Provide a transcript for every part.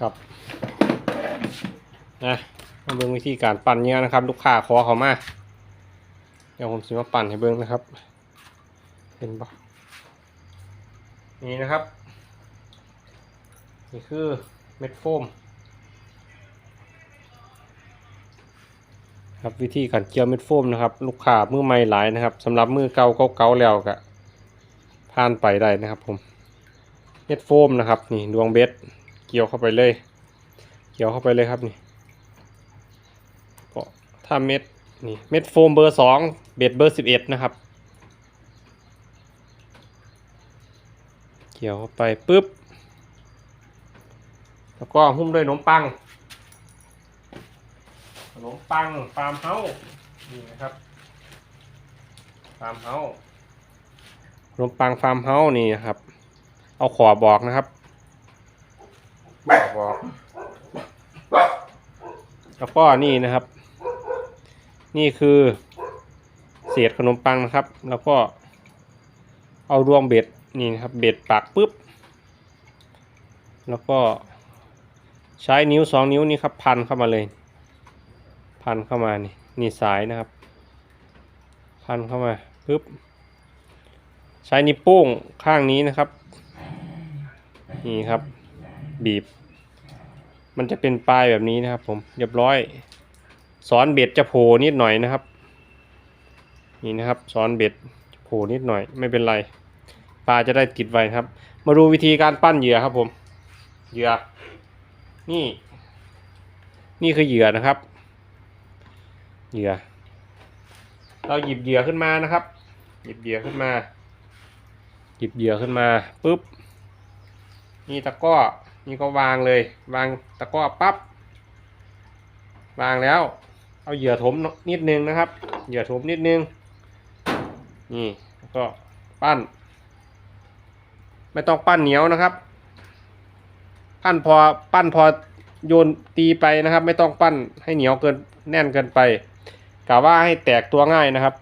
ครับนะมาเบิ่งวิธีการปั่นเนี่ยนะครับ ลูกค้าขอเขามาเดี๋ยวผมสิมาปั่นให้เบิ่งนะครับ เห็นปะนี่นะครับ นี่คือเม็ดโฟมครับวิธีการเกี่ยวเม็ดโฟมนะครับ ลูกค้ามือใหม่หลายนะครับสำหรับมือเก่าเก่าแล้วก็ผ่านไปได้นะครับผมเม็ดโฟมนะครับ นี่ดวงเบ็ด กี่ยวเข้าไปเลย เกี่ยวเข้าไปเลยครับนี่ก็ถ้าเม็ดนี่เม็ดโฟมเบอร์สองเบ็ดเบอร์สิบเอ็ดนะครับ เกี่ยวเข้าไปปุ๊บ แล้วก็หุ้มด้วยขนมปังขนมปังฟาร์มเฮาส์นี่นะครับฟาร์มเฮาส์ขนมปังฟาร์มเฮาส์นี่นะครับ เอาขอบอกนะครับ อบอกแล้วก็นี่นะครับ นี่คือเศษขนมปังนะครับ แล้วก็ เอารวงเบ็ดนี่นะครับ เบ็ดปักปุ๊บ แล้วก็ใช้นิ้วสองนิ้วนี่ครับ พันเข้ามาเลย พันเข้ามานี่นี่สายนะครับ พันเข้ามาปุ๊บ ใช้นิ้วโป้งข้างนี้นะครับ นี่ครับ บีบ มันจะเป็นปลายแบบนี้นะครับ ผมเรียบร้อยสอนเบ็ดจะโผล่นิดหน่อยนะครับ นี่นะครับสอนเบ็ดโผล่นิดหน่อยไม่เป็นไรปลาจะได้ติดไว้ครับ มาดูวิธีการปั้นเหยื่อครับผมเหยื่อนี่ นี่คือเหยื่อนะครับ เหยื่อ เราหยิบเหยื่อขึ้นมานะครับ หยิบเหยื่อขึ้นมา หยิบเหยื่อขึ้นมาปุ๊บนี่ตะก้อ นี่ก็วางเลย วางตะกร้อปั๊บวางแล้ว เอาเหยื่อถมนิดนึงนะครับ เหยื่อถมนิดนึง นี่ก็ปั้น ไม่ต้องปั้นเหนียวนะครับ ปั้นพอปั้นพอโยนตีไปนะครับ ไม่ต้องปั้นให้เหนียวเกินแน่นเกินไปกะว่าให้แตกตัวง่ายนะครับ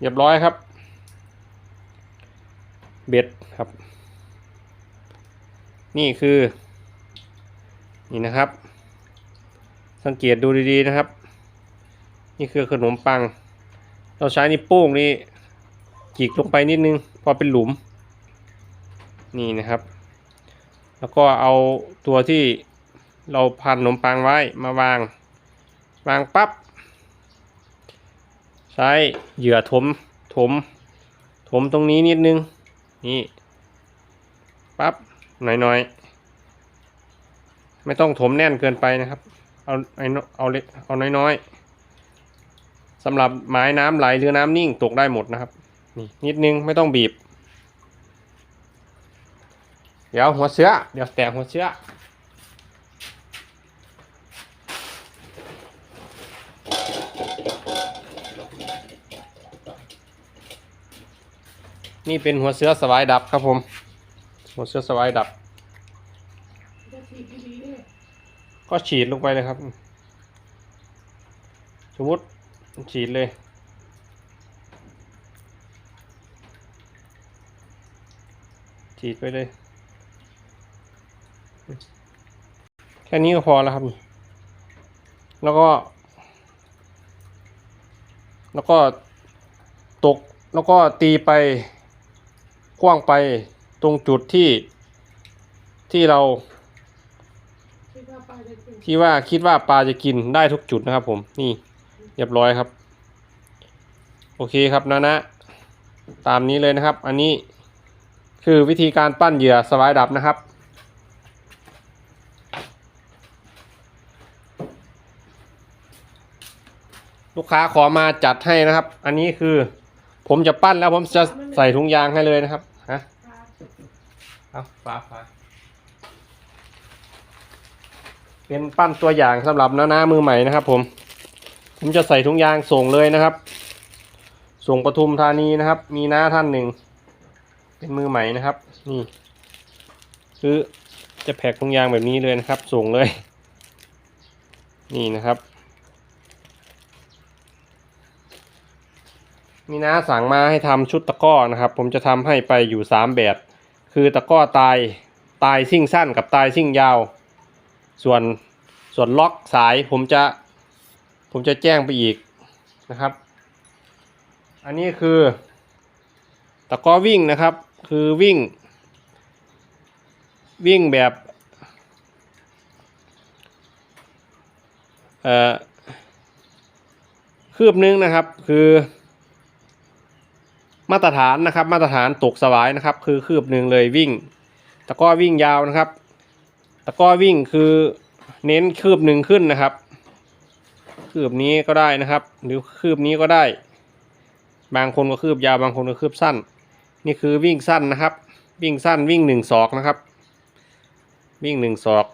เรียบร้อยครับ เบ็ดครับ นี่คือ นี่นะครับ สังเกตดูดีๆนะครับ นี่คือขนมปัง เราใช้นิ้วโป้งนี่จิกลงไปนิดนึง พอเป็นหลุม นี่นะครับ แล้วก็เอาตัวที่เราพันขนมปังไว้มาวาง วางปับ๊บใช้เหยื่อถมถม ถมตรงนี้นิดนึง นี่ปับ๊บ น่อยๆ ไม่ต้องถมแน่นเกินไปนะครับ เอาไอ้เอาเล็กเอาน้อยๆสำหรับไม้น้ำไหลหรือน้ำนิ่งตกได้หมดนะครับ นี่นิดนึงไม่ต้องบีบ เดี๋ยวหัวเสือเดี๋ยวแตกหัวเสือนี่เป็นหัวเสือสวายดับครับผม หัวเสื้อสวายดับ ก็ฉีดลงไปเลยครับ สมมติฉีดเลย ฉีดไปเลย แค่นี้ก็พอแล้วครับ แล้วก็ แล้วก็ตกแล้วก็ตีไปกว้างไป ตรงจุดที่ที่เราที่ว่าคิดว่าปลาจะกินได้ทุกจุดนะครับ ผมนี่เรียบร้อยครับ โอเคครับนะนะ ตามนี้เลยนะครับ อันนี้คือวิธีการปั้นเหยื่อสวายดับนะครับลูกค้าขอมาจัดให้นะครับ อันนี้คือผมจะปั้นแล้วผมจะใส่ถุงยางให้เลยนะครับ เอาฟ้าฟ้าเป็นปั้นตัวอย่างสำหรับน้านามือใหม่นะครับ ผม ผมจะใส่ถุงยางส่งเลยนะครับ ส่งปทุมธานีนะครับ มีน้าท่านหนึ่ง เป็นมือใหม่นะครับ นี่ คือจะแพ็คถุงยางแบบนี้เลยนะครับ ส่งเลย นี่นะครับ มีน้าสั่งมาให้ทำชุดตะก้อนะครับ ผมจะทำให้ไปอยู่สามแบบ คือตะก้อตายตายซิ่งสั้นกับตายซิ่งยาว ส่วนส่วนล็อกสายผมจะผมจะแจ้งไปอีกนะครับ อันนี้คือตะก้อวิ่งนะครับ คือวิ่ง วิ่งแบบเอ่อคืบนึงนะครับคือ มาตรฐานนะครับ มาตรฐานตกสวายนะครับ คือคืบหนึ่งเลยวิ่ง ตะก้อวิ่งยาวนะครับ ตะก้อวิ่งคือเน้นคืบหนึ่งขึ้นนะครับ คืบนี้ก็ได้นะครับ หรือคืบนี้ก็ได้ บางคนก็คืบยาวบางคนก็คืบสั้น นี่คือวิ่งสั้นนะครับ วิ่งสั้นวิ่งหนึ่งศอกนะครับ วิ่งหนึ่งศอก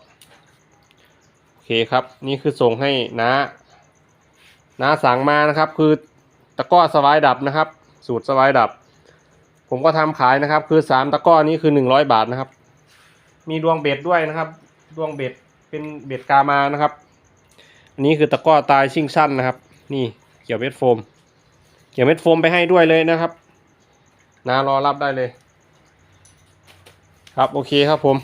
โอเคครับ นี่คือส่งให้น้าน้าสั่งมานะครับ คือตะก้อสวายดับนะครับ สูตรสวายดับ ผมก็ทำขายนะครับ คือสามตะก้อนี้คือหนึ่งร้อยบาทนะครับ มีดวงเบ็ดด้วยนะครับ ดวงเบ็ดเป็นเบ็ดกามานะครับอันนี้คือตะก้อตายชิงสั้นนะครับ นี่เกี่ยวเม็ดโฟม เกี่ยวเม็ดโฟมไปให้ด้วยเลยนะครับนารอรับได้เลย ครับโอเคครับผม